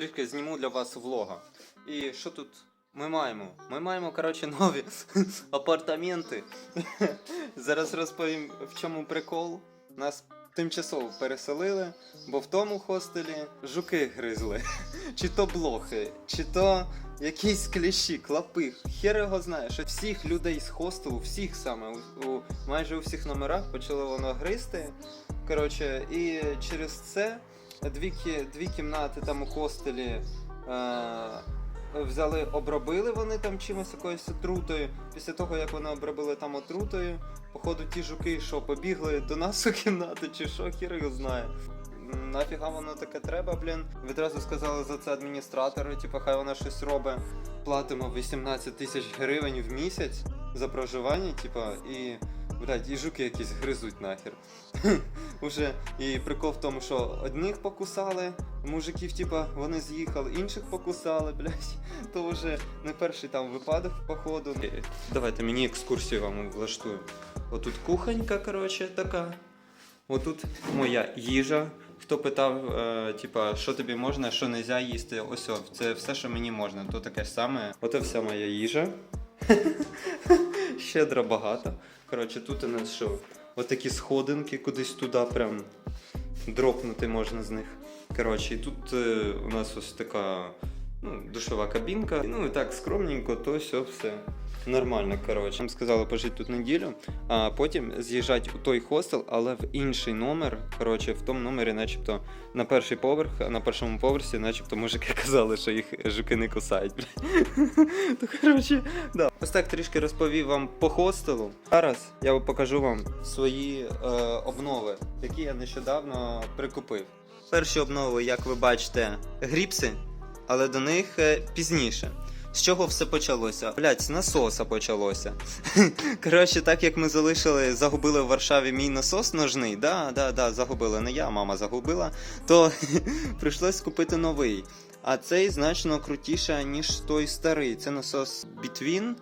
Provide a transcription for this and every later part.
Трішки зніму для вас влога. І що тут ми маємо? Ми маємо, коротше, нові апартаменти. Зараз розповім, в чому прикол. Нас тимчасово переселили, бо в тому хостелі жуки гризли. Чи то блохи, чи то якісь кліщі, клапи. Хер його знає, що всіх людей з хостелу, всіх саме у, у майже у всіх номерах почало воно гризти. Коротше, і через це дві, дві кімнати там у хостелі е, взяли, обробили вони там чимось якоюсь отрутою. Після того, як вони обробили там отрутою, походу ті жуки, що побігли до нас у кімнату, чи що, хір його знає. Нафіга воно таке треба, блін. Відразу сказали за це адміністратори, типу, хай вона щось робить. Платимо 18 тисяч гривень в місяць за проживання, типа, і. Блядь, і жуки якісь гризуть нахер. Уже і прикол в тому, що одних покусали, мужиків, типа, вони з'їхали, інших покусали, блядь. То вже не перший там випадок, походу. Давайте мені екскурсію вам влаштую. Отут кухонька, коротше, така. Отут моя їжа. Хто питав, е, типа, що тобі можна, що не можна їсти, ось о, це все, що мені можна. То таке ж саме. Ото вся моя їжа. Щедро багато. Коротше, тут у нас що? Отакі сходинки кудись туди, прям дропнути можна з них. Коротше, і тут е, у нас ось така ну, душова кабінка. Ну і так скромненько, то все все. Нормально, коротше. Нам сказали пожити тут неділю, а потім з'їжджати у той хостел, але в інший номер. Коротше, в тому номері, начебто, на перший поверх, а на першому поверсі, начебто, мужики казали, що їх жуки не кусають. То коротше, да. Ось так трішки розповів вам по хостелу. Зараз я покажу вам свої е, обнови, які я нещодавно прикупив. Перші обнови, як ви бачите, гріпси, але до них е, пізніше. З чого все почалося? Блять, з насоса почалося. Коротше, так як ми залишили, загубили в Варшаві мій насос ножний, да, да, да, загубили, не я, мама загубила, то прийшлось купити новий. А цей значно крутіше, ніж той старий. Це насос Between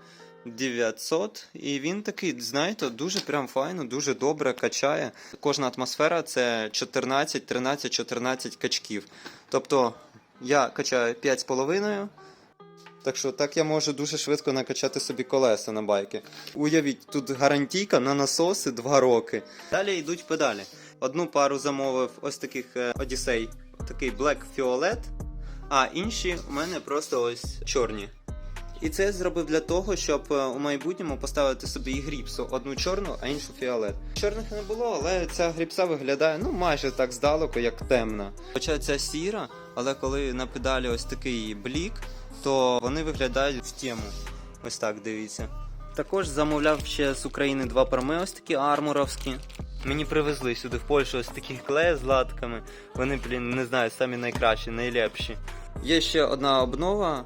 900, і він такий, знаєте, дуже прям файно, дуже добре качає. Кожна атмосфера це 14, 13, 14 качків. Тобто я качаю 5,5. Так що так я можу дуже швидко накачати собі колеса на байки. Уявіть, тут гарантійка на насоси 2 роки. Далі йдуть педалі. Одну пару замовив ось таких Одіссей, такий Black Fiolet, а інші у мене просто ось чорні. І це я зробив для того, щоб е, у майбутньому поставити собі і гріпсу одну чорну, а іншу фіолет. Чорних не було, але ця гріпса виглядає ну майже так здалеку, як темна. Хоча ця сіра, але коли на педалі ось такий блік, то вони виглядають в тему. Ось так дивіться. Також замовляв ще з України два парми, ось такі армуровські. Мені привезли сюди в Польщу ось такі клеї з латками. Вони, блін, не знаю, самі найкращі, найлепші. Є ще одна обнова,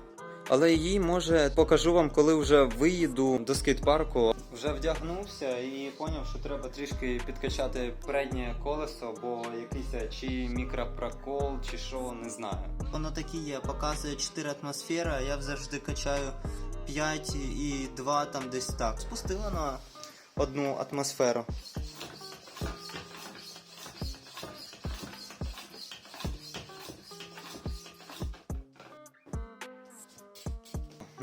але її може покажу вам, коли вже виїду до скейт-парку. Вже вдягнувся і зрозумів, що треба трішки підкачати переднє колесо, бо якийсь чи мікропрокол, чи що, не знаю. Воно таке є, показує 4 атмосфери, а я завжди качаю 5 і 2 там десь так. Спустила на одну атмосферу.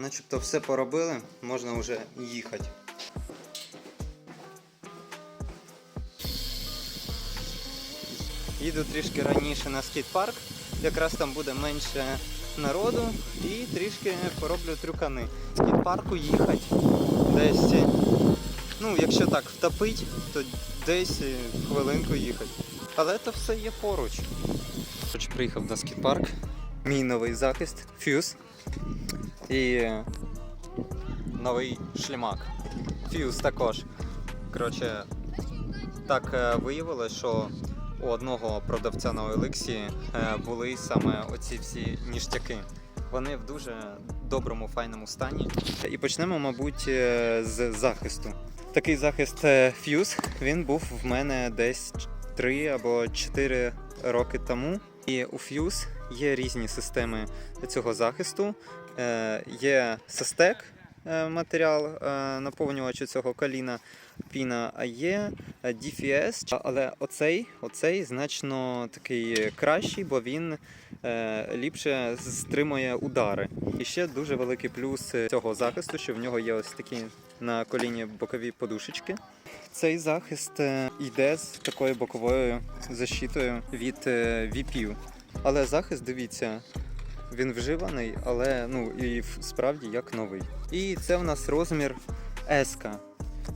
Начебто все поробили, можна вже їхати. Їду трішки раніше на скейт-парк, якраз там буде менше народу і трішки пороблю трюкани. Скейт-парку їхати десь, ну, якщо так втопить, то десь хвилинку їхати. Але це все є поруч. Хоч приїхав на скейт-парк, мій новий захист, фюз. І новий шлімак. Фьюз також. Коротше, так е, виявилось, що у одного продавця на OLX е, були саме оці всі ніштяки. Вони в дуже доброму, файному стані. І почнемо, мабуть, е, з захисту. Такий захист Fuse, він був в мене десь 3 або 4 роки тому. І у Fuse є різні системи цього захисту. Е, Є Сестек е, матеріал е, наповнювачу цього коліна піна, а є DFS, але оцей, оцей значно такий кращий, бо він ліпше стримує удари. І ще дуже великий плюс цього захисту, що в нього є ось такі на коліні бокові подушечки. Цей захист йде з такою боковою защитою від віпів. Але захист, дивіться, він вживаний, але ну і справді як новий. І це в нас розмір S.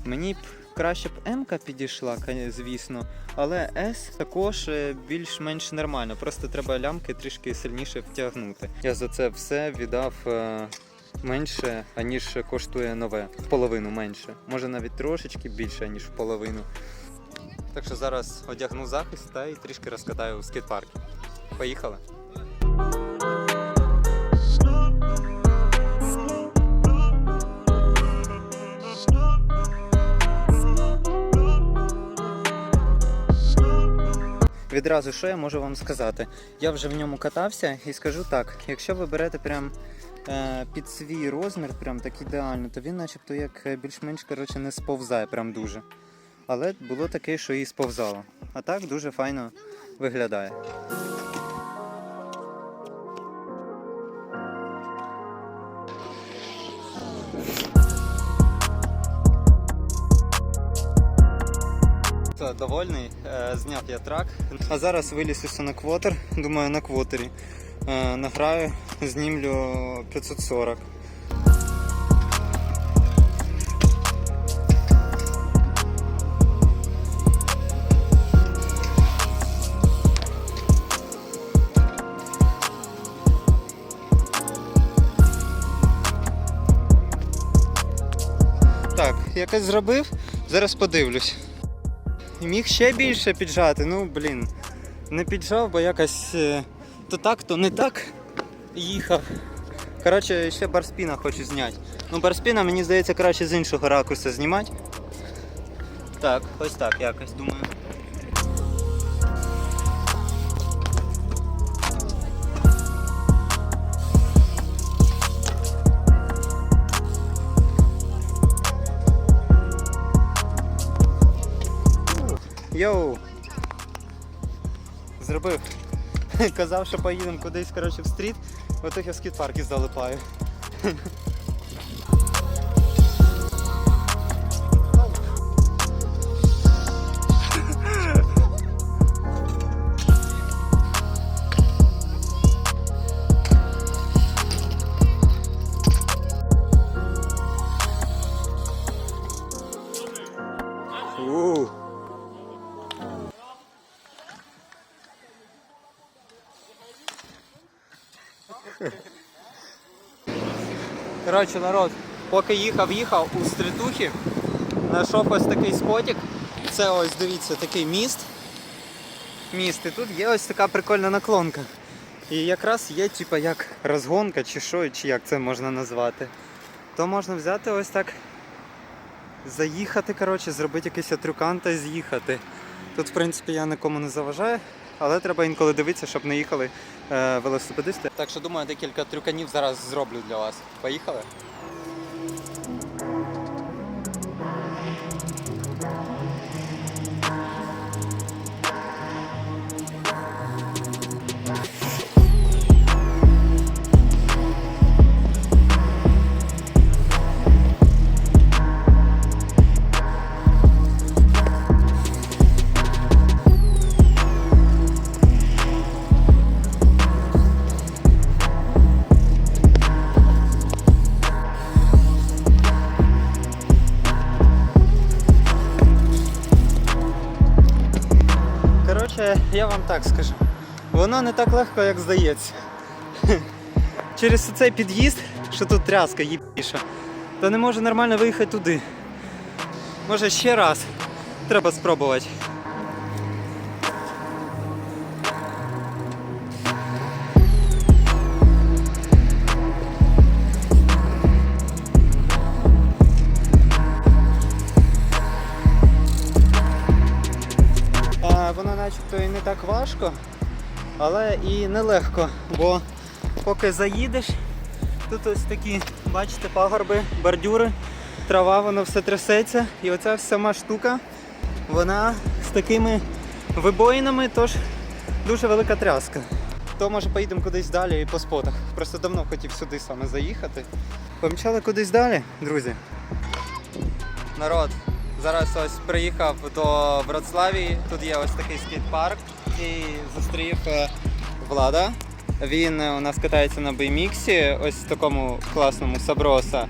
Мені б краще б М підійшла, звісно, але S також е, більш-менш нормально. Просто треба лямки трішки сильніше втягнути. Я за це все віддав е, менше, аніж коштує нове. В половину менше. Може навіть трошечки більше, ніж в половину. Так що зараз одягну захист та і трішки розкатаю у скейт-парку. Поїхали. Відразу що я можу вам сказати? Я вже в ньому катався і скажу так: якщо ви берете прям е, під свій розмір, прям так ідеально, то він начебто як е, більш-менш коротше, не сповзає прям дуже. Але було таке, що і сповзало. А так дуже файно виглядає. Довольний, е, зняв я трак. А зараз вилізуся на квотер. Думаю, на квотері. Е, награю, знімлю 540. Так, якось зробив, зараз подивлюсь. Міг ще більше піджати, ну блін. Не піджав, бо якось е, то так, то не так їхав. Коротше, ще барспіна хочу зняти. Ну, барспіна, мені здається, краще з іншого ракурсу знімати. Так, ось так якось думаю. Йоу! Зробив. Казав, що поїдемо кудись коротше, в стріт, отих я в скіт-парки залипаю. Коротше, народ, поки їхав, їхав у стрітухі, знайшов ось такий спотік. Це ось, дивіться, такий міст. Міст. І тут є ось така прикольна наклонка. І якраз є, типа, як розгонка, чи що, чи як це можна назвати. То можна взяти ось так, заїхати, коротше, зробити якийсь трюкан та з'їхати. Тут, в принципі, я нікому не заважаю, але треба інколи дивитися, щоб не їхали е, велосипедисти. Так що думаю, декілька трюканів зараз зроблю для вас. Поїхали? Я вам так скажу. Воно не так легко, як здається. Через цей під'їзд, що тут тряска їбіша, то не можу нормально виїхати туди. Може ще раз треба спробувати. Важко, але і нелегко, бо поки заїдеш, тут ось такі, бачите, пагорби, бордюри, трава, воно все трясеться. І оця сама штука, вона з такими вибоїнами, тож дуже велика тряска. то може поїдемо кудись далі і по спотах. Просто давно хотів сюди саме заїхати. Помчали кудись далі, друзі. Народ, зараз ось приїхав до Вроцлавії. Тут є ось такий скейт-парк і зустрів е, Влада. Він е, у нас катається на BMX, ось в такому класному Саброса.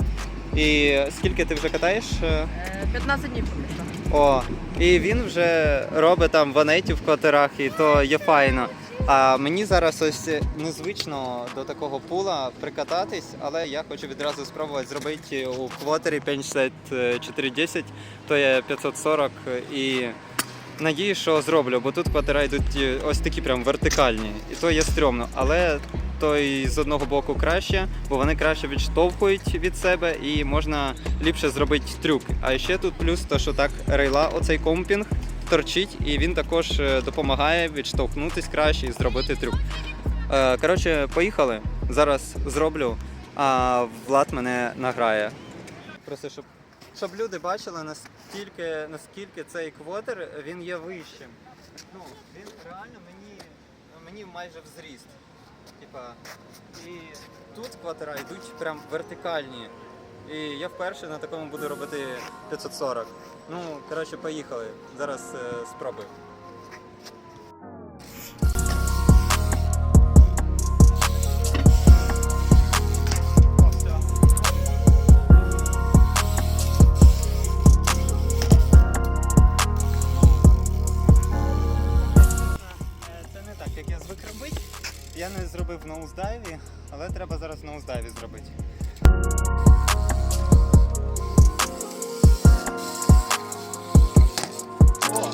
І скільки ти вже катаєш? Е, Е, 15 днів поки що. О, і він вже робить там ванеті в квартирах, і то є файно. А мені зараз ось незвично до такого пула прикататись, але я хочу відразу спробувати зробити у квотері 56410, то є 540 і надію, що зроблю, бо тут квартира йдуть е, ось такі прям вертикальні, і то є стрьомно. Але то і з одного боку краще, бо вони краще відштовхують від себе і можна ліпше зробити трюк. А ще тут плюс то, що так рейла, оцей компінг торчить, і він також е, допомагає відштовхнутись краще і зробити трюк. Е, Коротше, поїхали. Зараз зроблю, а Влад мене награє. Просто щоб, щоб люди бачили, наскільки, наскільки цей квотер він є вищим. Ну, він реально мені, мені майже в зріст. І тут квотера йдуть прям вертикальні. І я вперше на такому буду робити 540. Ну, коротше, поїхали. Зараз е, спробую. Але треба зараз в ноуздайві зробити. О,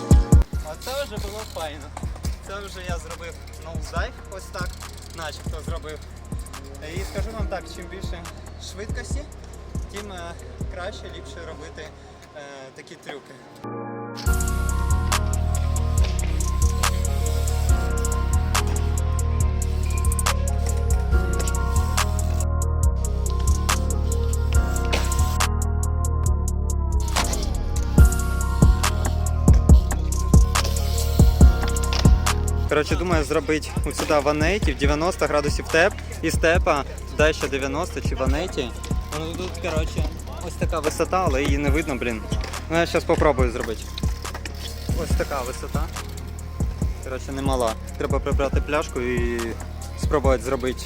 а це вже було файно. Це вже я зробив ноуздайв, ось так, начебто зробив. І скажу вам так, чим більше швидкості, тим е, краще, ліпше робити е, такі трюки. Коротше, думаю зробити от сюди ванеті в 90 градусів теп і степа туди ще 90 чи ванеті. Ну тут, коротше, ось така висота, але її не видно, блін. Ну я зараз спробую зробити. Ось така висота. Коротше, немала. Треба прибрати пляшку і спробувати зробити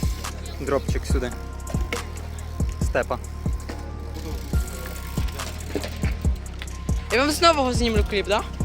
дропчик сюди. Степа. Я вам знову знімлю кліп, так? Давай,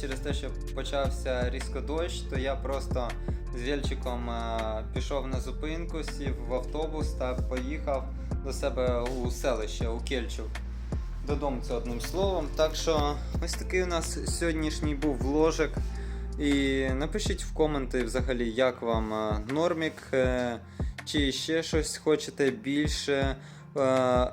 через те, що почався різко дощ, то я просто з Вільчиком е, пішов на зупинку, сів в автобус та поїхав до себе у селище, у Кельчук. Додому це одним словом. Так що ось такий у нас сьогоднішній був вложик. І напишіть в коменти взагалі, як вам е, нормік, е, чи ще щось хочете більше.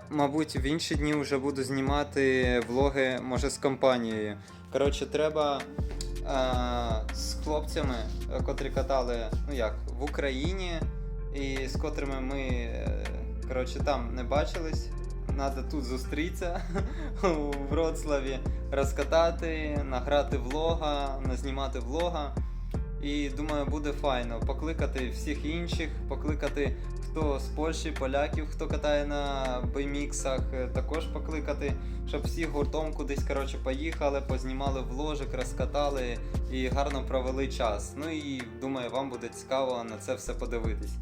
Мабуть, в інші дні вже буду знімати влоги, може, з компанією. Коротше, треба е, з хлопцями, е, котрі катали ну як, в Україні, і з котрими ми е, коротше, там не бачились. Надо тут зустрітися у Вроцлаві, розкатати, награти влога, назнімати влога. І думаю, буде файно покликати всіх інших, покликати хто з Польщі, поляків, хто катає на бейміксах, е, також покликати, щоб всі гуртом кудись коротше, поїхали, познімали вложик, розкатали і гарно провели час. Ну і думаю, вам буде цікаво на це все подивитись.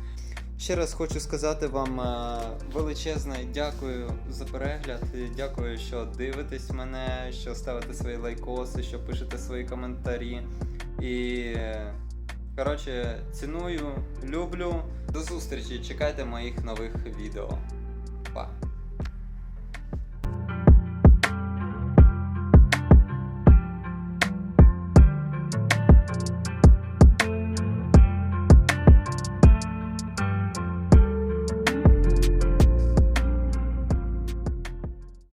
Ще раз хочу сказати вам е, величезне дякую за перегляд. Дякую, що дивитесь мене, що ставите свої лайкоси, що пишете свої коментарі. І е, коротше, ціную, люблю. До зустрічі! Чекайте моїх нових відео. Па!